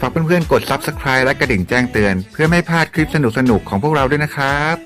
ฝากเพื่อนๆ กด Subscribe และกระดิ่งแจ้งเตือน เพื่อไม่พลาดคลิปสนุกๆ ของพวกเราด้วยนะครับ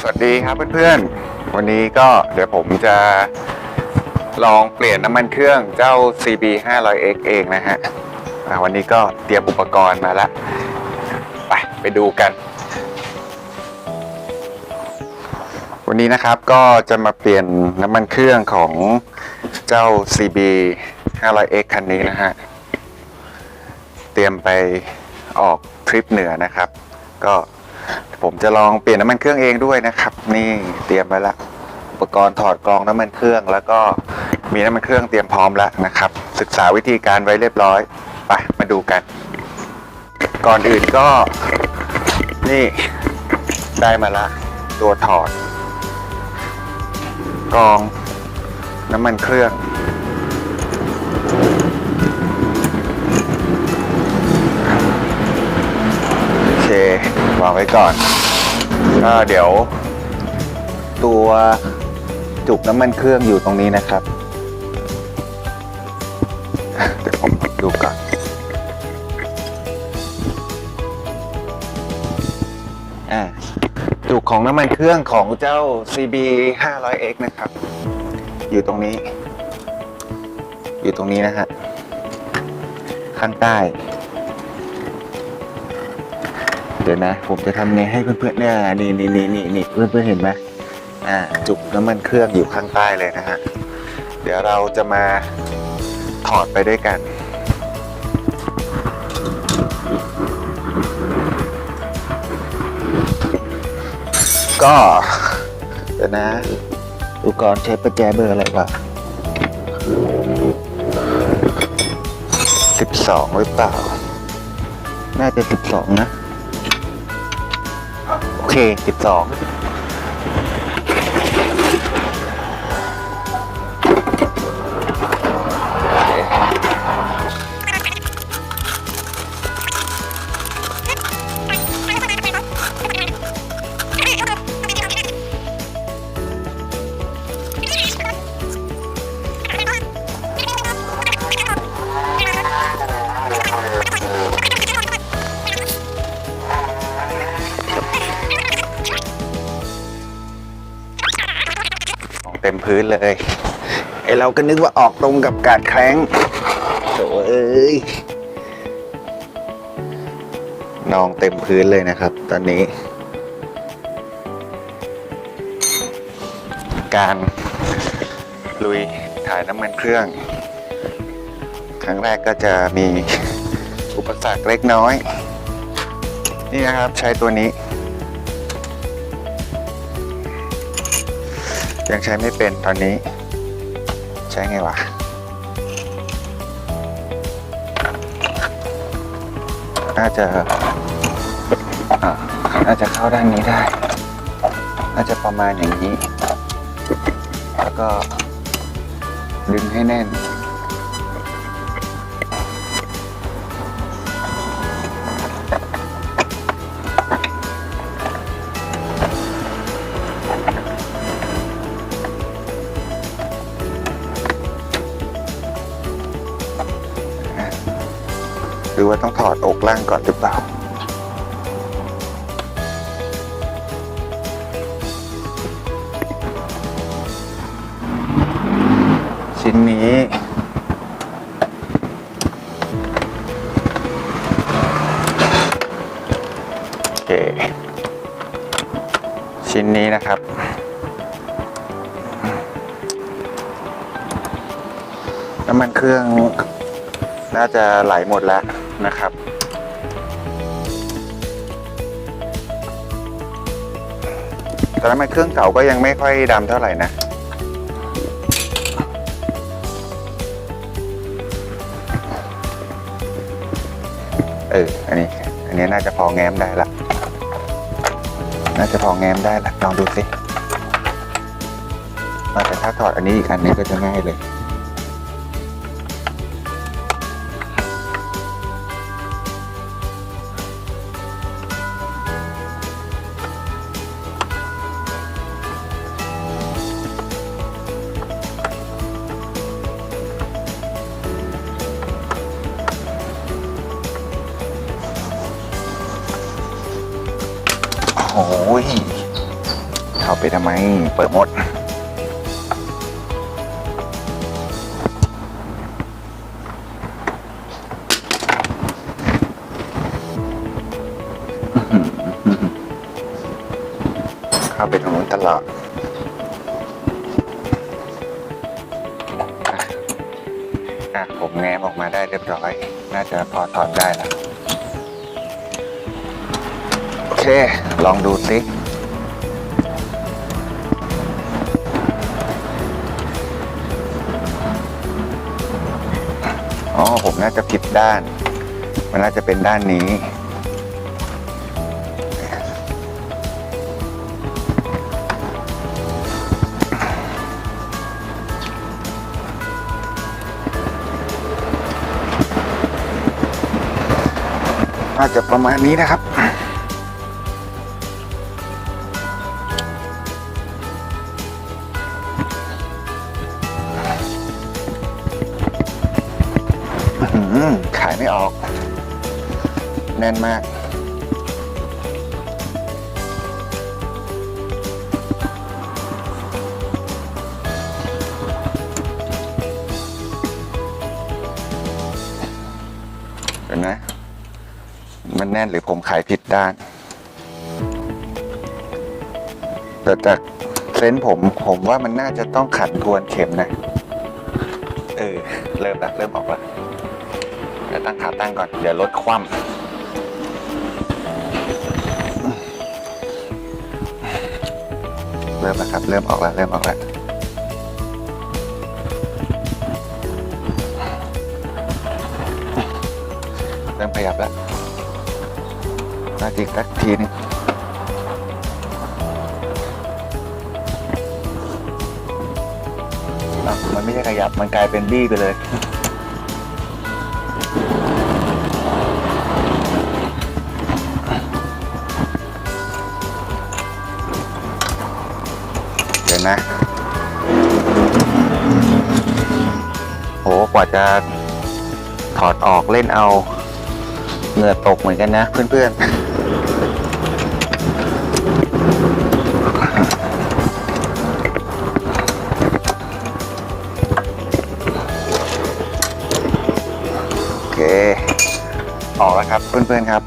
สวัสดีครับเพื่อนๆ วันนี้ก็เดี๋ยวผมจะลองเปลี่ยนน้ำมันเครื่องเจ้า CB 500X เองนะฮะวันนี้ก็เตรียมอุปกรณ์มาแล้วไปไปดูกัน วันนี้นะครับก็จะมาเปลี่ยนน้ำมันเครื่องของเจ้า CB 500X คันนี้นะฮะ เตรียมไปออกทริปเหนือนะครับ ก็ผมจะลองเปลี่ยนน้ำมันเครื่องเองด้วยนะครับ นี่เตรียมไว้ละอุปกรณ์ถอดกรองน้ำมันเครื่อง แล้วก็มีน้ำมันเครื่องเตรียมพร้อมแล้วนะครับ ศึกษาวิธีการไว้เรียบร้อยไปมาดูกัน ก่อนอื่นก็นี่ได้มาละ ตัวถอด กรอง น้ำมันเครื่อง โอเควางไว้ก่อนก็เดี๋ยว ตัวจุกน้ำมันเครื่องอยู่ตรงนี้นะครับเดี๋ยวผมดูก่อนอ่า จุกของน้ำมันเครื่องของเจ้า CB 500X นะครับ อยู่ตรงนี้ อยู่ตรงนี้นะฮะ ข้างใต้ เดี๋ยวนะ ผมจะทำไงให้เพื่อนๆเนี่ยนี่นี่นี่นี่นี่เพื่อนๆเห็นไหมอ่า จุกน้ำมันเครื่องอยู่ข้างใต้เลยนะฮะ เดี๋ยวเราจะมาถอดไปด้วยกัน ก็เดี๋ยวนะอุปกรณ์ใช้ประแจเบอร์อะไรวะสิบสองหรือเปล่า น่าจะสิบสองนะ โอเคสิบสอง เต็มพื้นเลย ไอเราก็นึกว่าออกตรงกับกาดแคร้งโถ่เอ้ยนองเต็มพื้นเลยนะครับ ตอนนี้ การลุยถ่ายน้ำมันเครื่อง ครั้งแรกก็จะมีอุปสรรคเล็กน้อย นี่นะครับใช้ตัวนี้ ยังใช้ไม่เป็นตอนนี้ ใช้ไงวะน่าจะอาน่าจะเข้าด้านนี้ได้ น่าจะประมาณอย่างนี้ แล้วก็ดึงให้แน่น ต้องถอดอกล่างก่อนหรือเปล่าชิ้นนี้โอเคชิ้นนี้นะครับน้ำมันเครื่องน่าจะไหลหมดแล้ว นะครับแต่น้ำมันเครื่องเก่าก็ยังไม่ค่อยดำเท่าไหร่นะเออ อันนี้ อันนี้น่าจะพอแง้มได้ละ น่าจะพอแง้มได้ละ ลองดูสิแต่ถ้าถอดอันนี้อีกอันนี้ก็จะง่ายเลย ไปหมดข้าไปตรงนู้นตลอดอะอะผมแง้มออกมาได้เรียบร้อย น่าจะพอถอนได้แล้ว โอเค ลองดูสิ อ๋อผมน่าจะผิดด้าน มันน่าจะเป็นด้านนี้ น่าจะประมาณนี้นะครับ แน่นมากเดี๋ยวนะมันแน่นหรือผมขายผิดด้าน แต่จากเซนส์ผมผมว่ามันน่าจะต้องขัดทวนเข็มนะ เออ เริ่มละเริ่มออกละเดี๋ยวตั้งขาตั้งก่อน เดี๋ยวลดคว่ำ เริ่มแล้วครับ เริ่มออกแล้ว เริ่มออกแล้วเริ่มขยับแล้วนาจิกสักทีนึงอะมันไม่ใช่ขยับ มันกลายเป็นบี้ไปเลย เดี๋ยวนะ โห กว่าจะถอดออกเล่นเอาเหงื่อตกเหมือนกันนะ เพื่อนๆโอเคออกแล้วครับ เพื่อนๆครับ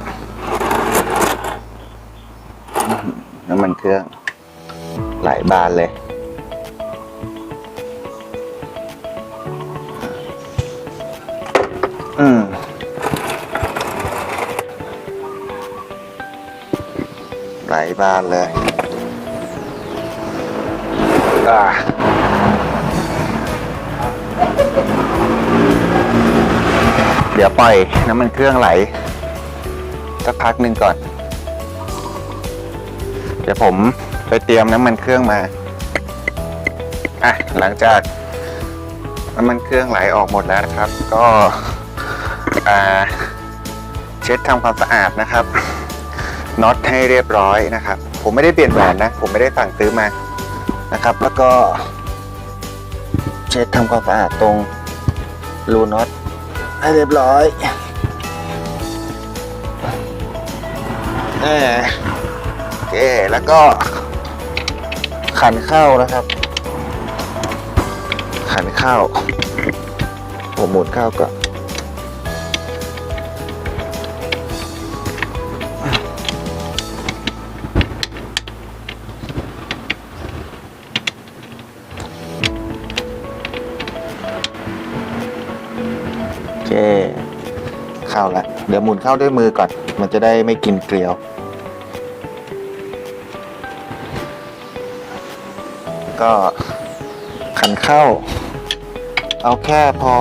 อื้อหือน้ำมันเครื่อง หลาย บานเลย อืมไหลบานเลย อ่าเดี๋ยวปล่อยน้ำมันเครื่องไหลสักพักหนึ่งก่อน เดี๋ยวผม เตรียมน้ำมันเครื่องมา อะ หลังจากน้ำมันเครื่องไหลออกหมดแล้วนะครับ ก็เช็ดทำความสะอาดนะครับน็อตให้เรียบร้อยนะครับ ผมไม่ได้เปลี่ยนแหวนนะ ผมไม่ได้สั่งซื้อมานะครับ แล้วก็ เช็ดทำความสะอาดตรงรูน็อตให้เรียบร้อยแหมโอเคแล้วก็ ขันเข้านะครับ ขันเข้าผมหมุนเข้าก่อนโอเคเข้าแล้วเดี๋ยวหมุนเข้าด้วยมือก่อน มันจะได้ไม่กินเกลียว ก็ขันเข้า เอาแค่พอ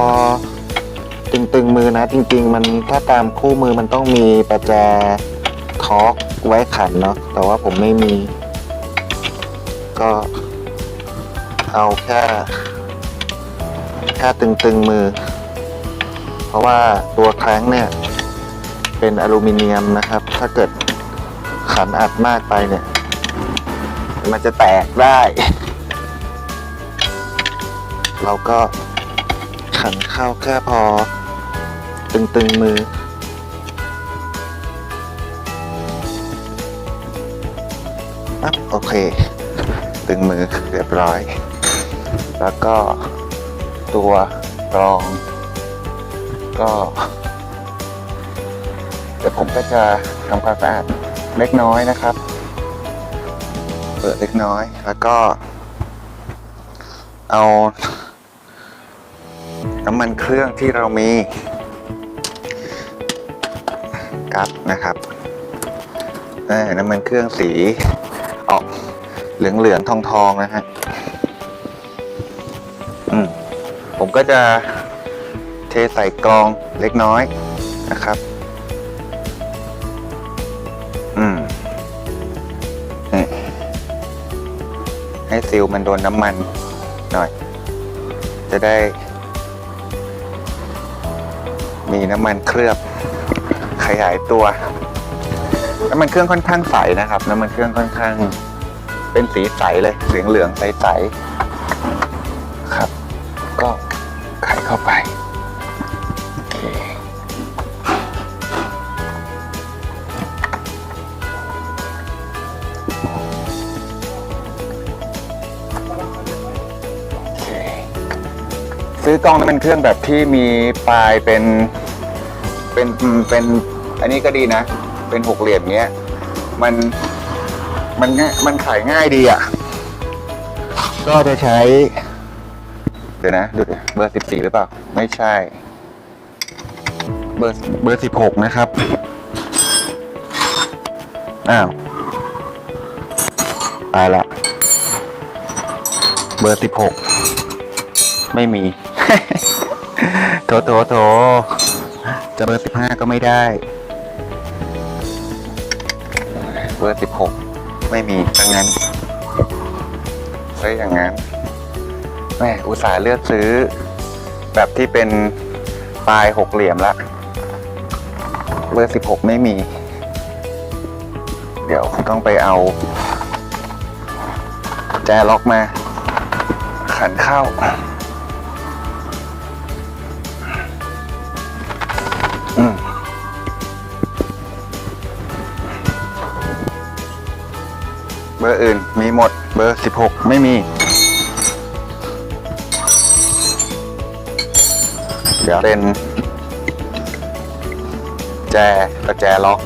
ตึงๆมือนะ จริง ๆ มันถ้าตามคู่มือมันต้องมีประแจทอร์กไว้ขันเนาะแต่ว่าผมไม่มี ก็เอาแค่แค่ตึงๆมือ เพราะว่าตัวแคร้งเนี่ย เป็นอลูมิเนียมนะครับ ถ้าเกิดขันอัดมากไปเนี่ย มันจะแตกได้ เราก็ขันเข้าแค่พอ ตึงๆมือโปั๊บโอเค ตึงมือเรียบร้อย แล้วก็ตัวรอง ก็เดี๋ยวผมก็จะทำความสะอาดเล็กน้อยนะครับ เปิดเล็กน้อยแล้วก็เอา น้ำมันเครื่องที่เรามีกัดนะครับน้ำมันเครื่องสีออกเหลืองๆทองๆนะฮะผมก็จะเทใส่กรองเล็กน้อยนะครับ อืมให้ซิลมันโดนน้ำมันหน่อย จะได้ มีน้ำมันเคลือบขยายตัว น้ำมันเครื่องค่อนข้างใสนะครับ น้ำมันเครื่องค่อนข้างเป็นสีใสเลยเหลืองเหลืองๆใสๆครับ ก็ไขเข้าไปซื้อกล้องน้ำมันเครื่องแบบที่มีปลายเป็น เป็นเป็นอันนี้ก็ดีนะ เป็นหกเหลี่ยมเงี้ย มันมันง่ายมันขายง่ายดีอะ ก็จะใช้ เดี๋ยวนะดูดิเบอร์สิบสี่หรือเปล่า ไม่ใช่ เบอร์เบอร์สิบหกนะครับ อ้าวตายละเบอร์สิบหกไม่มี โถโถโถ จะเบอร์สิบห้าก็ไม่ได้ เบอร์สิบหกไม่มีดังนั้นใช้อย่างนั้นแม่อุตส่าห์เลือกซื้อ แบบที่เป็นปลายหกเหลี่ยมละเบอร์สิบหกไม่มี เดี๋ยวต้องไปเอา แจล็อกมา ขันเข้า เบอร์อื่นมีหมดเบอร์สิบหกไม่มี เดี๋ยวเป็นแจกระแจล็อก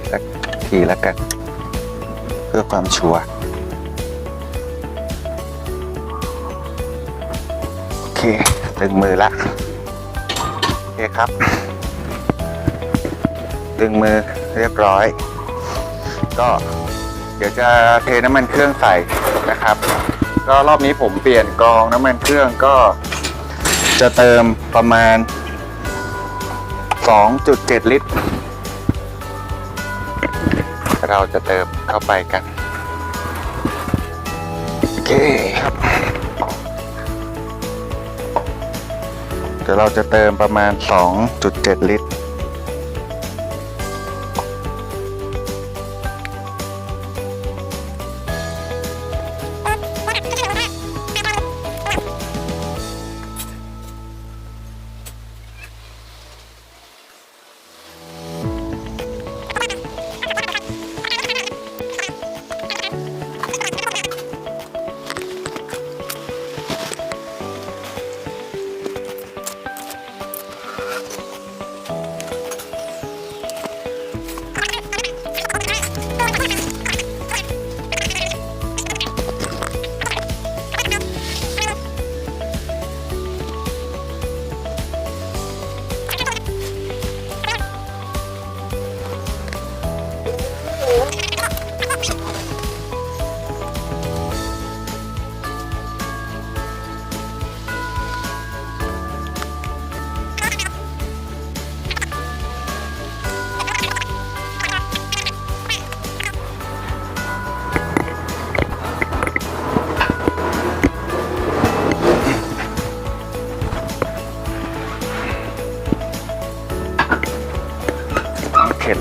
อีกสักทีแล้วกัน เพื่อความชัวร์โอเคดึงมือละ โอเคครับ ดึงมือเรียบร้อย ก็เดี๋ยวจะเทน้ำมันเครื่องใส่นะครับ ก็รอบนี้ผมเปลี่ยนกรองน้ำมันเครื่องก็จะเติมประมาณ 2.7 ลิตร เราจะเติมเข้าไปกันโอเคครับเดี๋ยวเราจะเติมประมาณ 2.7 ลิตร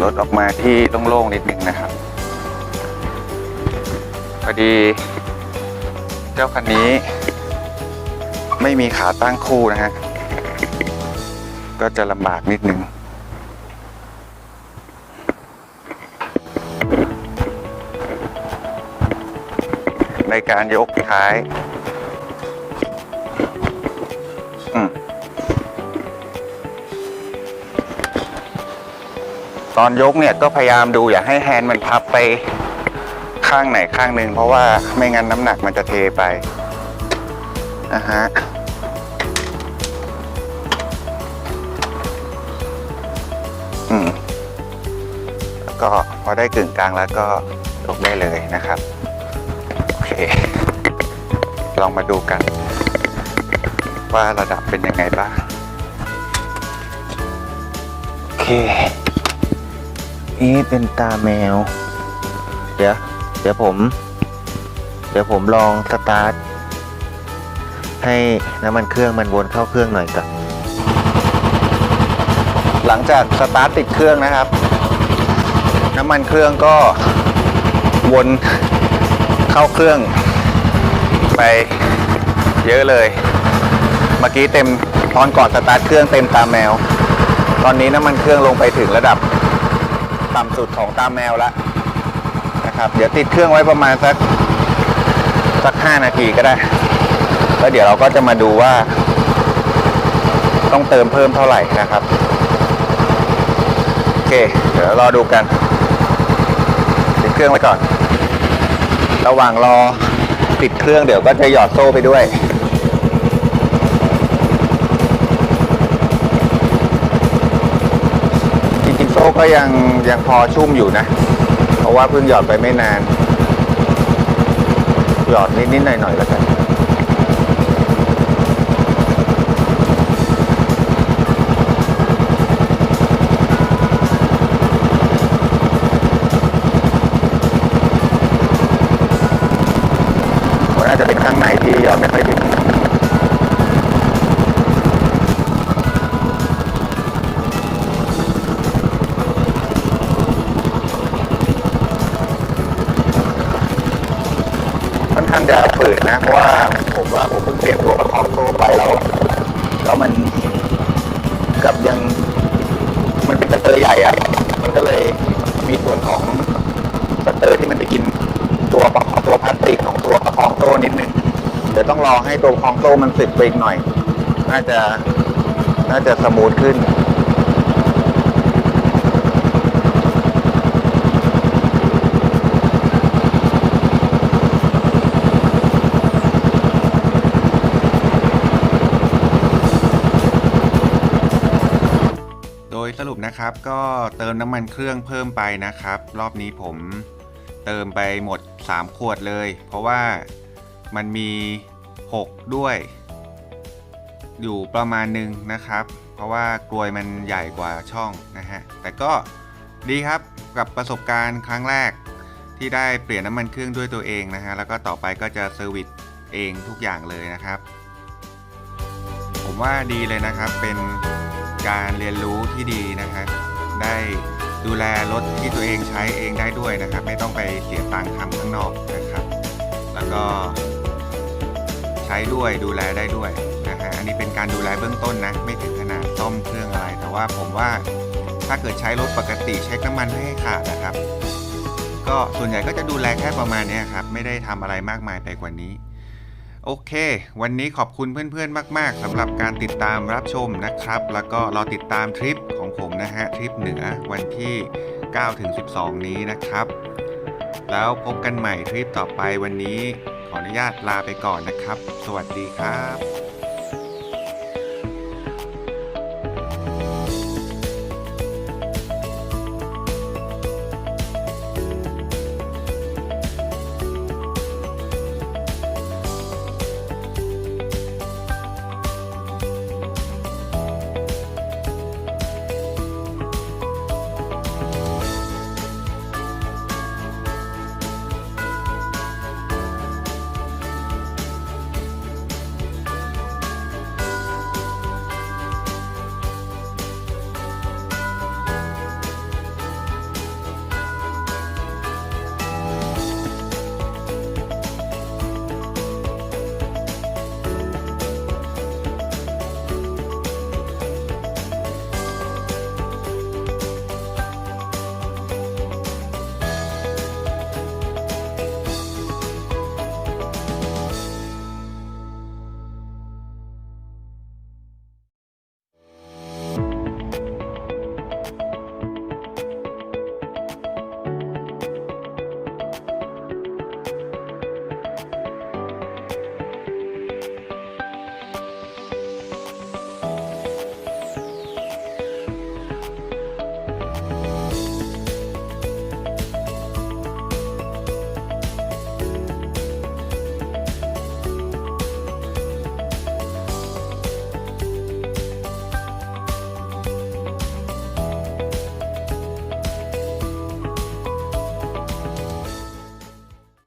รถออกมาที่โล่งๆนิดนึงนะครับพอดีเจ้าคันนี้ ไม่มีขาตั้งคู่นะฮะก็จะลำบากนิดนึงในการยกท้าย ตอนยกเนี่ยก็พยายามดูอย่าให้แฮนด์มันพับไปข้างไหนข้างหนึ่งเพราะว่าไม่งั้นน้ำหนักมันจะเทไปนะฮะอืมแล้วก็พอได้กึ่งกลางแล้วก็ยกได้เลยนะครับ โอเค ลองมาดูกัน ว่าระดับเป็นยังไงบ้าง โอเค นี่เป็นตาแมว เดี๋ยว เดี๋ยวผม เดี๋ยวผมลองสตาร์ทให้น้ำมันเครื่องมันวนเข้าเครื่องหน่อยก่อนหลังจากสตาร์ทติดเครื่องนะครับ น้ำมันเครื่องก็วนเข้าเครื่อง ไปเยอะเลย เมื่อกี้เต็มตอนก่อนสตาร์ทเครื่องเต็มตาแมว ตอนนี้น้ำมันเครื่องลงไปถึงระดับ ต่ำสุดของตาแมวแล้วนะครับ เดี๋ยวติดเครื่องไว้ประมาณสักสักห้านาทีก็ได้ แล้วเดี๋ยวเราก็จะมาดูว่า ต้องเติมเพิ่มเท่าไหร่นะครับ โอเค เดี๋ยวรอดูกัน ติดเครื่องไว้ก่อน ระหว่างรอติดเครื่องเดี๋ยวก็จะหยอดโซ่ไปด้วย จริงๆโซ่ ก็ยังยังพอชุ่มอยู่นะ เพราะว่าเพิ่งหยอดไปไม่นาน หยอดนิดนิดหน่อยหน่อยแล้วกัน นะ เพราะว่าผมว่าผมเพิ่งเปลี่ยนตัวประคองโซ่ไปแล้วแล้วมันกับยังมันเป็นสเตอร์ใหญ่อะมันก็เลยมีส่วนของสเตอร์ที่มันไปกินตัวประคองตัวพลาสติกของตัวประคองโซ่นิดนึงเดี๋ยวต้องรอให้ตัวประคองโซ่มันสึกไปอีกหน่อย น่าจะน่าจะสมูทขึ้น สรุปนะครับ ก็เติมน้ำมันเครื่องเพิ่มไปนะครับ รอบนี้ผมเติมไปหมด 3 ขวดเลย เพราะว่ามันมี 6 ด้วย อยู่ประมาณหนึ่งนะครับ เพราะว่ากลวยมันใหญ่กว่าช่องนะฮะ แต่ก็ดีครับกับประสบการณ์ครั้งแรกที่ได้เปลี่ยนน้ำมันเครื่องด้วยตัวเองนะฮะ แล้วก็ต่อไปก็จะเซอร์วิสเองทุกอย่างเลยนะครับ ผมว่าดีเลยนะครับเป็น การเรียนรู้ที่ดีนะครับได้ดูแลรถที่ตัวเองใช้เองได้ด้วยนะครับ ไม่ต้องไปเสียตังค์ทำข้างนอกนะครับ แล้วก็ใช้ด้วยดูแลได้ด้วยนะฮะอันนี้เป็นการดูแลเบื้องต้นนะ ไม่ถึงขนาดซ่อมเครื่องอะไร แต่ว่าผมว่าถ้าเกิดใช้รถปกติเช็คน้ำมันไม่ให้ขาดนะครับ ก็ส่วนใหญ่ก็จะดูแลแค่ประมาณนี้ครับ ไม่ได้ทำอะไรมากมายไปกว่านี้ โอเค วันนี้ขอบคุณเพื่อนๆ มาก ๆสำหรับการติดตามรับชมนะครับ แล้วก็รอติดตามทริปของผมนะฮะ ทริปเหนือวันที่9ถึง12 นี้นะครับ แล้วพบกันใหม่ทริปต่อไปวันนี้ขออนุญาตลาไปก่อนนะครับ สวัสดีครับ